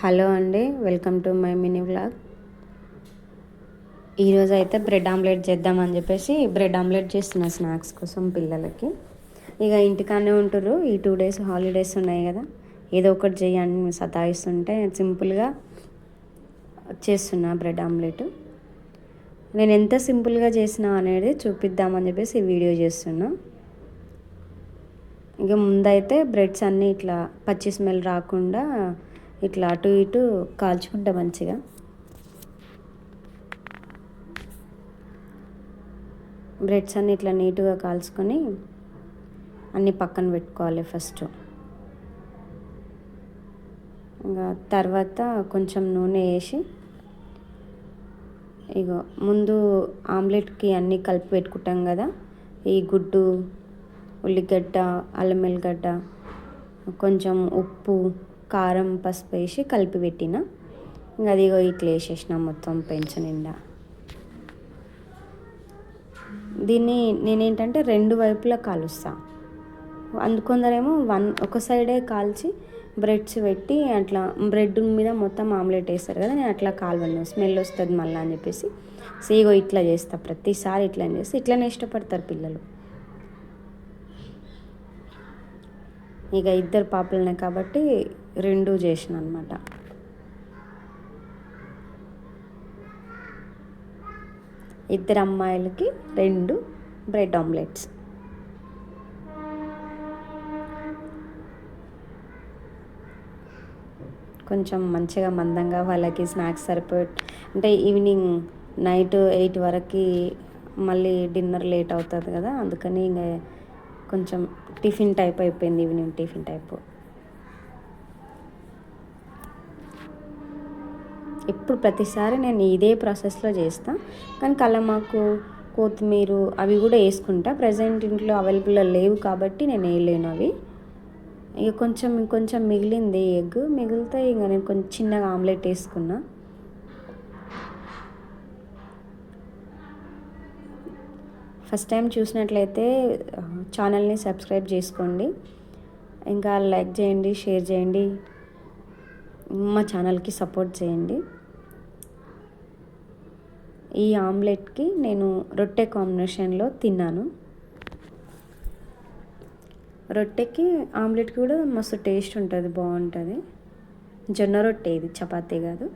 Hello అండి welcome to my mini vlog. ఈరోజు అయితే బ్రెడ్ ఆమ్లెట్ చేద్దామని చెప్పేసి బ్రెడ్ ఆమ్లెట్ చేస్తున్న స్నాక్స్ కోసం పిల్లలకి. ఇక ఇంటికానే ఉంటారు ఈ టూ డేస్ హాలిడేస్ ఉన్నాయి కదా. ఏదో ఒకటి చేయండి సతాయిస్తుంటే సింపుల్గా చేస్తున్నా బ్రెడ్ ఆమ్లెట్. నేను ఎంత సింపుల్గా చేసినా అనేది చూపిద్దామని చెప్పేసి వీడియో చేస్తున్నా. ఇక ముందైతే బ్రెడ్స్ అన్నీ ఇట్లా పచ్చి స్మెల్ రాకుండా ఇట్లా అటు ఇటు కాల్చుకుంటా మంచిగా. బ్రెడ్స్ అన్ని ఇట్లా నీట్గా కాల్చుకొని అన్నీ పక్కన పెట్టుకోవాలి ఫస్ట్. ఇంకా తర్వాత కొంచెం నూనె వేసి ఇగో ముందు ఆమ్లెట్కి అన్నీ కలిపి పెట్టుకుంటాం కదా ఈ గుడ్డు ఉల్లిగడ్డ అల్లం వెల్లిగడ్డ కొంచెం ఉప్పు కారం పసుపు వేసి కలిపి పెట్టిన. ఇంకా అదిగో ఇట్లా వేసేసిన మొత్తం పెంచ నిండా. దీన్ని నేనేంటంటే రెండు వైపులా కాలుస్తా. అందుకొందరేమో వన్ ఒక సైడే కాల్చి బ్రెడ్స్ పెట్టి అట్లా బ్రెడ్ మీద మొత్తం ఆమ్లెట్ వేస్తారు కదా నేను అట్లా కాల్వను. స్మెల్ వస్తుంది మళ్ళీ అని చెప్పేసి. సేగో ఇట్లా చేస్తా ప్రతిసారి ఇట్లా చేసి ఇట్లనే ఇష్టపడతారు పిల్లలు. ఇక ఇద్దరు పాపలనే కాబట్టి రెండు చేసిన అనమాట ఇద్దరు అమ్మాయిలకి రెండు బ్రెడ్ ఆమ్లెట్స్. కొంచెం మంచిగా మందంగా వాళ్ళకి స్నాక్స్ సరిపోయి అంటే ఈవినింగ్ నైట్ ఎయిట్ వరకు మళ్ళీ డిన్నర్ లేట్ అవుతుంది కదా అందుకని ఇంకా కొంచెం టిఫిన్ టైప్ అయిపోయింది ఈవినింగ్ టిఫిన్ టైప్. ఎప్పుడు ప్రతిసారి నేను ఇదే ప్రాసెస్లో చేస్తాను కానీ కలమాకు కొత్తిమీర అవి కూడా వేసుకుంటా. ప్రజెంట్ ఇంట్లో అవైలబుల్లో లేవు కాబట్టి నేను వేయలేను అవి. ఇక కొంచెం ఇంకొంచెం మిగిలింది ఎగ్. మిగిలితే ఇక నేను కొంచెం చిన్నగా ఆమ్లెట్ వేసుకున్నా. ఫస్ట్ టైం చూసినట్లయితే ఛానల్ని సబ్స్క్రైబ్ చేసుకోండి. ఇంకా లైక్ చేయండి షేర్ చేయండి. మా ఛానల్కి సపోర్ట్ చేయండి. ఈ ఆమ్లెట్కి నేను రొట్టె కాంబినేషన్లో తిన్నాను. రొట్టెకి ఆమ్లెట్ కూడా మస్తు టేస్ట్ ఉంటుంది బాగుంటుంది. జొన్న రొట్టె ఇది చపాతీ కాదు.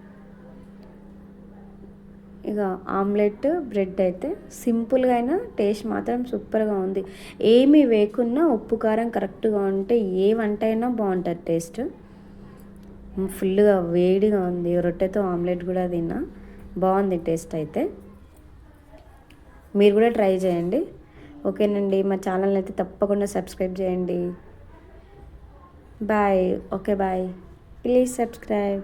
ఇక ఆమ్లెట్ బ్రెడ్ అయితే సింపుల్గా అయినా టేస్ట్ మాత్రం సూపర్గా ఉంది. ఏమి వేయకున్నా ఉప్పు కారం కరెక్ట్గా ఉంటే ఏ వంట అయినా బాగుంటుంది టేస్ట్. ఫుల్గా వేడిగా ఉంది. రొట్టెతో ఆమ్లెట్ కూడా తిన్నా. బాగుంది టేస్ట్ అయితే. మీరు కూడా ట్రై చేయండి. ఓకేనండి. మా ఛానల్ని అయితే తప్పకుండా సబ్స్క్రైబ్ చేయండి. Bye. Okay bye. Please subscribe.